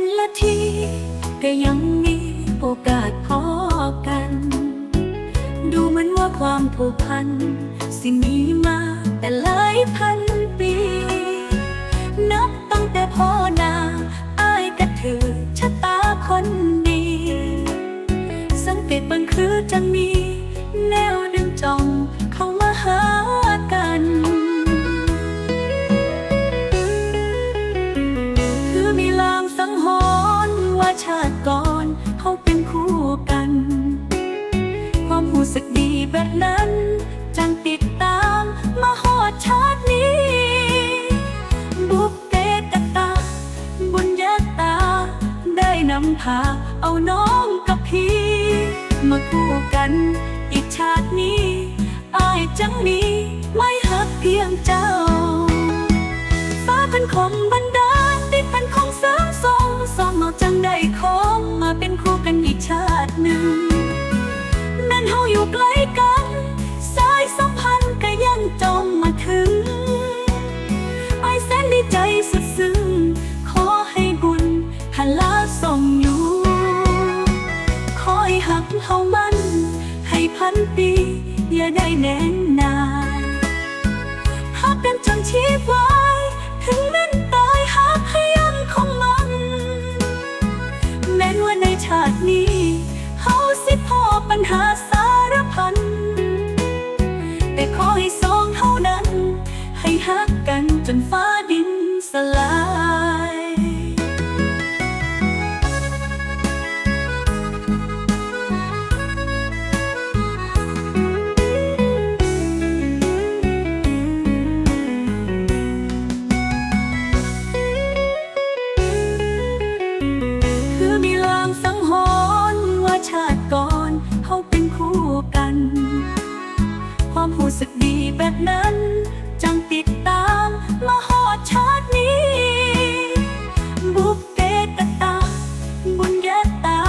นละทีก็ยังมีโอกาสพอกัน ดูเหมือนว่าความผูกพัน สิมีมาแต่หลายพันปี นับตั้งแต่พ่อนาอายก็ถือชะตาคนดี สังเกตบิ่งคือจังมีแนว ว่าชาติก่อนเขาเป็นคู่กัน ความรู้สึกดีแบบนั้น จังติดตามมาหอดชาตินี้ บุกเกตตา บุญญาตา ได้นำพาเอาน้องกับพี่ มาคู่กันอีกชาตินี้ อายจังมีไม่หักเพียงเจ้า ฟ้าพันคมบันดา สองเอาจังได้คงมาเป็นคู่กันอีกชาติหนึ่งแม่นเฮาอยู่ใกล้กัน สายสัมพันธ์ก็ยังจมมาถึงไอแสนดีใจสุดซึ้งขอให้บุญพลาส่งอยู่คอยหักเฮามัน ให้พันปี อย่าได้แน่นนานหักกันจนชีพไว้ถึงแม้ ชาตินี้เฮาสิพอปัญหาสารพันแต่ขอให้ สึกดีแบบนั้น จังติดตามมาหอดชาตินี้ บุกเกตตา บุญญาตา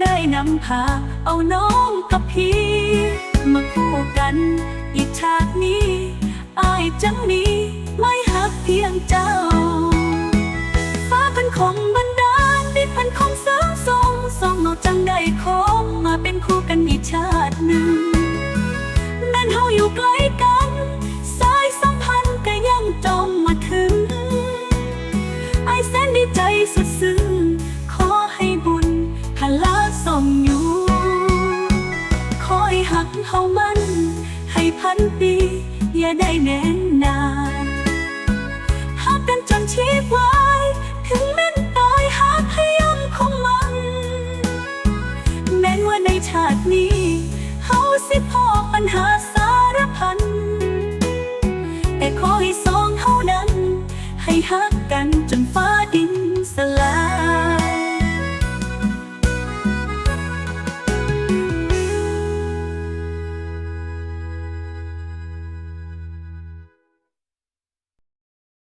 ได้นำพาเอาน้องกับพี่ มาคู่กัน อีกชาตินี้ อายจังมี ได้แน่นนานหากกันจนชีวายถึงเม่นตายหากพยองของมัน แม้นว่าในชาตินี้เฮาสิพอปัญหาสารพัน แต่ขอให้สองเฮานั้น ให้หักกันจนฟ้าดิน